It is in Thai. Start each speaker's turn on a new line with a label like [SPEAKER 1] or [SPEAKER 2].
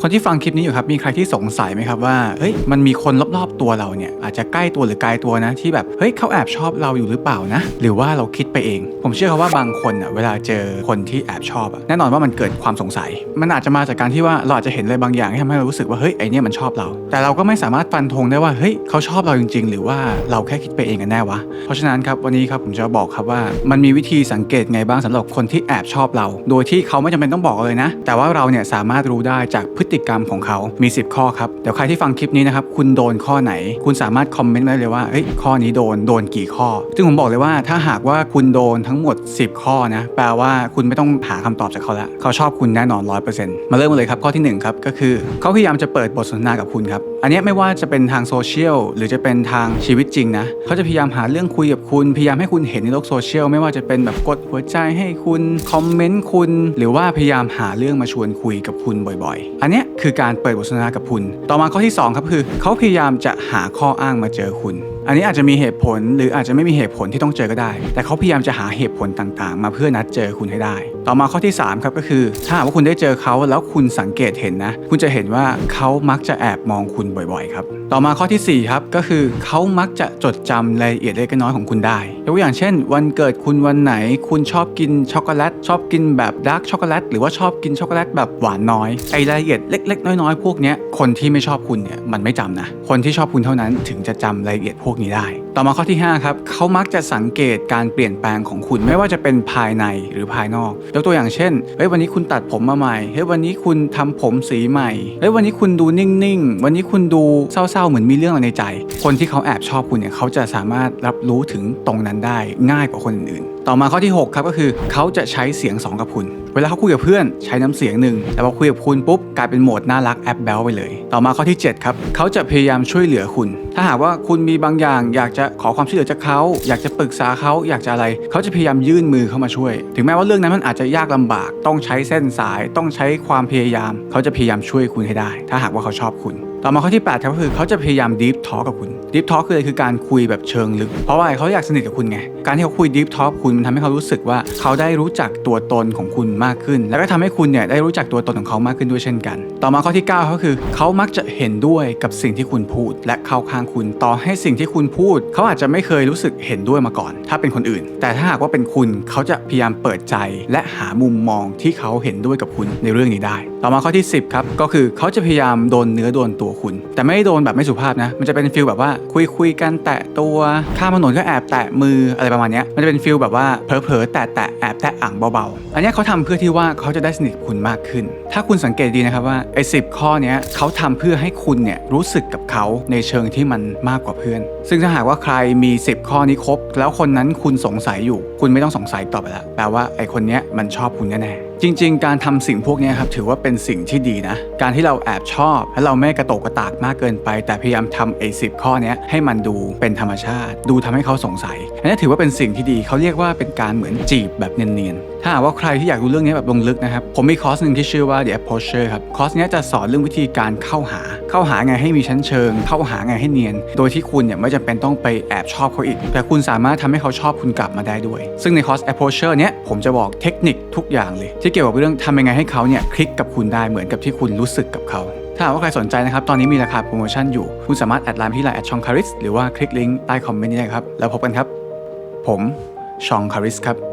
[SPEAKER 1] คนที่ฟังคลิปนี้อยู่ครับ มีใครที่สงสัยไหมครับว่า เฮ้ย มันมีคนรอบๆตัวเราเนี่ย อาจจะใกล้ตัวหรือไกลตัวนะ ที่แบบ เฮ้ย เขาแอบชอบเราอยู่หรือเปล่านะ หรือว่าเราคิดไปเอง ผมเชื่อครับว่าบางคนอะ เวลาเจอคนที่แอบชอบอะ แน่นอนว่ามันเกิดความสงสัย มันอาจจะมาจากการที่ว่าเราอาจจะเห็นอะไรบางอย่างที่ทำให้เรารู้สึกว่า เฮ้ย ไอเนี่ยมันชอบเรา แต่เราก็ไม่สามารถฟันธงได้ว่า เฮ้ย เขาชอบเราจริง ๆ หรือว่าเราแค่คิดไปเองกันแน่วะ เพราะฉะนั้นครับ วันนี้ครับ ผมจะบอกครับว่า มันมีวิธีสังเกตไงบ้างสำหรับคนที่แอบชอบเรา โดยที่เขาไม่จำเป็นต้องบอกเลยนะ แต่ว่าเราเนี่ยสามารถรู้ได้จากพฤติกรรมของเขา มี 10 ข้อครับ เดี๋ยวใครที่ฟังคลิปนี้นะครับ คุณโดนข้อไหน คุณสามารถคอมเมนต์ได้เลยว่าเฮ้ย ข้อนี้โดน โดนกี่ข้อ ซึ่งผมบอกเลยว่าถ้าหากว่าคุณโดนทั้งหมด 10 ข้อนะ แปลว่าคุณไม่ต้องหาคำตอบจากเขาละ เขาชอบคุณแน่นอนร้อยเปอร์เซ็นต์มาเริ่มกันเลยครับ ข้อที่หนึ่งครับ ก็คือ เขาพยายามจะเปิดบทสนทนากับคุณครับ อันนี้ไม่ว่าจะเป็นทางโซเชียลหรือจะเป็นทางชีวิตจริงนะเขาจะพยายามหาเรื่องคุยกับคุณ พยายามให้คุณเห็นในโลกโซเชียลไม่ว่าจะเป็นแบบกดหัวใจให้คุณคอมเมนต์คุณ หรือว่าพยายามหาเรื่องมาชวนคุยกับคุณบ่อยๆ อันนี้คือการเปิดบทสนทนากับคุณ ต่อมาข้อที่สองครับคือ เขาพยายามจะหาข้ออ้างมาเจอคุณ อันนี้อาจจะมีเหตุผลหรืออาจจะไม่มีเหตุผลที่ต้องเจอก็ได้ แต่เขาพยายามจะหาเหตุผลต่างๆ มาเพื่อนัดเจอคุณให้ได้ ต่อมาข้อที่ 3 ครับก็คือ ถ้าหากว่าคุณได้เจอเขาแล้วคุณสังเกตเห็นนะ คุณจะเห็นว่าเขามักจะแอบมองคุณบ่อยๆครับ ต่อมาข้อทีสี่4 ครับก็คือเขามักจะจดจำรายละเอียดเล็กน้อยของคุณได้ยกตัวอย่างเช่น วันเกิดคุณวันไหน คุณชอบกินช็อกโกแลตชอบกินแบบดาร์กช็อกโกแลตหรือว่าชอบกินช็อกโกแลตแบบหวานน้อยไอรายละเอียดเล็ก ๆ น้อยๆพวกนี้คนที่ไม่ชอบคุณเนี่ยมันไม่จำนะคนที่ชอบคุณเท่านั้นถึงจะจำรายละเอียดพวกวกนี้ได้ ต่อมาข้อที่ 5 ครับเขามักจะสังเกตการเปลี่ยนแปลงของคุณไม่ว่าจะเป็นภายในหรือภายนอกยกตัวอย่างเช่นเฮ้ยวันนี้คุณตัดผมมาใหม่เฮ้ยวันนี้คุณทำผมสีใหม่เฮ้ยวันนี้คุณดูนิ่งๆ วันนี้คุณดูเศร้าๆเหมือนมีเรื่องอะไรในใจ คนที่เขาแอบชอบคุณเนี่ยเขาจะสามารถรับรู้ถึงตรงนั้นได้ง่ายกว่าคนอื่นต่อมาข้อที่ 6 ครับก็คือเขาจะใช้เสียงสองกับคุณ เวลาเขาคุยกับเพื่อนใช้น้ำเสียงหนึ่งแต่พอคุยกับคุณปุ๊บกลายเป็นโหมดน่ารักแอปแบลไปเลย ต่อมาข้อที่ 7 ครับเขาจะพยายามช่วยเหลือคุณ ถ้าหากว่าคุณมีบางอย่างอยากจะขอความช่วยเหลือจากเขาอยากจะปรึกษาเขาอยากจะอะไร เขาจะพยายามยื่นมือเข้ามาช่วย ถึงแม้ว่าเรื่องนั้นมันอาจจะยากลำบาก ต้องใช้เส้นสายต้องใช้ความพยายาม เขาจะพยายามช่วยคุณให้ได้ ถ้าหากว่าเขาชอบคุณ ต่อมาข้อที่ 8 ครับก็คือเขาจะพยายามดีฟทอกับคุณดีฟทอ l k คืออะไรคือการคุยแบบเชิงลึก เพราะว่าเขาอยากสนิทกับคุณไง การที่เขาคุยดีฟทอ l k คุณมันทำให้เขารู้สึกว่าเขาได้รู้จักตัวตนของคุณมากขึ้น แล้วก็ทำให้คุณเนี่ยได้รู้จักตัวตนของเขามากขึ้นด้วยเช่นกัน ต่อมาข้อที่ 9 ก็คือ เขามักจะเห็นด้วยกับสิ่งที่คุณพูด และเข้าข้างคุณต่อให้สิ่งที่คุณพูด เขาอาจจะไม่เคยรู้สึกเห็นด้วยมาก่อน ถ้าเป็นคนอื่น แต่ถ้าหากว่าเป็นคุณเขาจะพยายามเปิดใจ และหามุมมองที่เขาเห็นด้วยกับคุณในเรื่องนี้ได้ ต่อมาข้อที่ 10ครับก็คือเขาจะพยายามโดนเนื้อโดนตัวคุณ แต่ไม่ได้โดนแบบไม่สุภาพนะ มันจะเป็นฟิลแบบว่าคุยคุยกันแตะตัวข้ามถนนก็แอบแตะมืออะไรประมาณนี้มันจะเป็นฟิลแบบว่าเผลอๆแตะแตะแอบแตะอ่างเบาๆ อันนี้เขาทำเพื่อที่ว่าเขาจะได้สนิทคุณมากขึ้น ถ้าคุณสังเกตดีนะครับว่าไอ้สิข้อนี้เขาทำเพื่อให้คุณเนี่ยรู้สึกกับเขาในเชิงที่มันมากกว่าเพื่อน ซึ่งถ้าหากว่าใครมี 10 ข้อนี้ครบ แล้วคนนั้นคุณสงสัยอยู่ คุณไม่ต้องสงสัยต่อไปละแปลว่าไอ้คนเนี้ยมันชอบคุณแน่ๆ จริง ๆ การทำสิ่งพวกนี้ครับถือว่าเป็นสิ่งที่ดีนะ การที่เราแอบชอบ และเราไม่กระโตกกระตากมากเกินไป แต่พยายามทำไอ้สิข้อนี้ให้มันดูเป็นธรรมชาติ ดูทำให้เขาสงสัย อันนี้ถือว่าเป็นสิ่งที่ดีเขาเรียกว่าเป็นการเหมือนจีบแบบเนียนๆถ้าหากว่าใครที่อยากรู้เรื่องนี้แบบลงลึกนะครับ ผมมีคอร์สหนึ่งที่ชื่อว่า The Approacher ครับ คอร์สเนี้ยจะสอนเรื่องวิธีการเข้าหา เข้าหาไงให้มีชั้นเชิง เข้าหาไงให้เนียน โดยที่คุณเนี่ยไม่จำเป็นต้องไปแอบชอบเขาอีก แต่คุณสามารถทำให้เขาชอบคุณกลับมาได้ด้วย ซึ่งในคอร์ส Approacher เนี้ยผมจะบอกเทคนิคทุกอย่างเลยที่เกี่ยวกับเรื่องทำยังไงให้เขาเนี่ยคลิกกับคุณได้เหมือนกับที่คุณรู้สึกกับเขาถ้าหากว่าใครสนใจนะครับ ตอนนี้มีราคาโปรโมชั่นอยู่ คุณสามารถแอดไลน์ที่ไลน์แอดชองคาริสหรือว่าคลิกลิงก์ใต้คอมเมนต์นี้นะครับ แล้วพบกันครับ ผมชองคาริสครับ